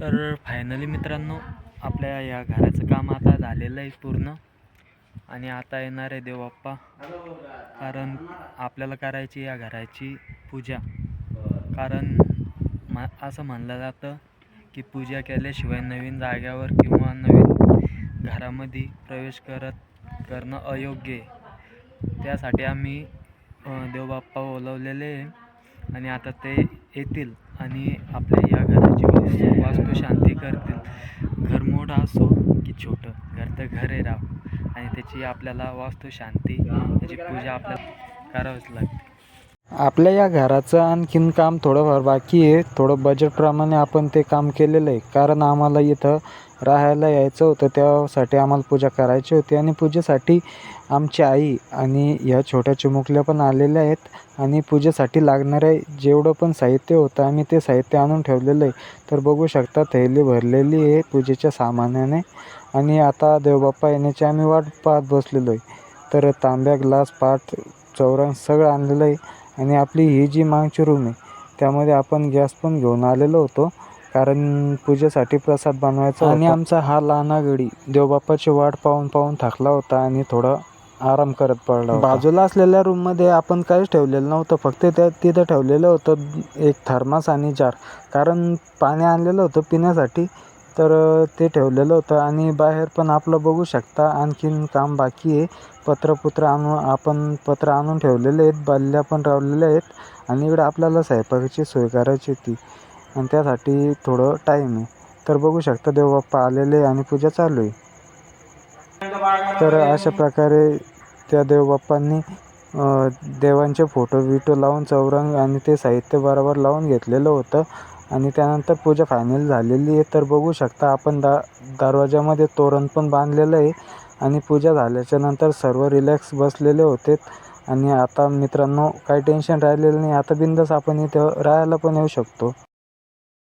तर फायनली मित्रांनो आपल्या या घराचं काम आता झालेलं आहे पूर्ण. आणि आता येणार आहे देवबाप्पा कारण आपल्याला करायची या घराची पूजा. कारण म असं म्हणलं जातं की पूजा केल्याशिवाय नवीन जाग्यावर किंवा नवीन घरामध्ये प्रवेश करत करणं अयोग्य आहे. त्यासाठी आम्ही देवबाप्पा बोलवलेले आहे. आणि आता ते येतील आणि आपल्या या घरात वास्तू वास्तुशांती करतील घर मोठं असो की छोटं घर तर घर आहे राव. आणि त्याची आपल्याला वास्तू शांती त्याची पूजा आपल्याला करावीच लागते. आपल्या या घराचं आणखीन काम थोडंफार बाकी आहे. थोडं बजेटप्रमाणे आपण ते काम केलेलं आहे. कारण आम्हाला इथं राहायला यायचं होतं त्यासाठी आम्हाला पूजा करायची होती आणि पूजेसाठी आमची आई आणि ह्या छोट्या चिमुकल्या पण आलेल्या आहेत आणि पूजेसाठी लागणारे जेवढं पण साहित्य होतं आम्ही ते साहित्य आणून ठेवलेलं आहे. तर बघू शकता थैली भरलेली आहे पूजेच्या सामानाने. आणि आता देवबाप्पा येण्याची आम्ही वाट पाहत बसलेलो आहे. तर तांब्या ग्लास पाट चौरंग सगळं आणलेलं आहे. आणि आपली ही जी मागची रूम आहे त्यामध्ये आपण गॅस पण घेऊन आलेलो होतो. कारण पूजेसाठी प्रसाद बनवायचा आणि आमचा हा लहाना गडी देवबाप्पाची वाट पाहून पाहून थकला होता आणि थोडा आराम करत पडला. बाजूला असलेल्या रूममध्ये आपण काहीच ठेवलेलं नव्हतं. फक्त त्या तिथं ठेवलेलं होतं एक थर्मास आणि जार कारण पाणी आणलेलं होतं पिण्यासाठी तर ते ठेवलेलं होतं. आणि बाहेर पण आपलं बघू शकता आणखीन काम बाकी आहे. पत्रपुत्र आणून आपण पत्र आणून ठेवलेले आहेत बादल्या पण रावलेल्या आहेत. आणि इकडं आपल्याला स्वयंपाकाची सोय करायची होती. आणि त्यासाठी थोडं टाईम आहे. तर बघू शकता देवबाप्पा आलेले आहे आणि पूजा चालू आहे. तर अशा प्रकारे त्या देवबाप्पांनी देवांचे फोटो विटो लावून चौरंग आणि ते साहित्य बरोबर लावून घेतलेलं होतं. आणि त्यानंतर पूजा फायनल झालेली आहे. तर बघू शकता आपण दा दरवाजामध्ये तोरण पण बांधलेलं आहे. आणि पूजा झाल्याच्यानंतर सर्व रिलॅक्स बसलेले होते. आणि आता मित्रांनो काही टेन्शन राहिलेलं नाही. आता बिंदास आपण इथं राहायला पण येऊ शकतो.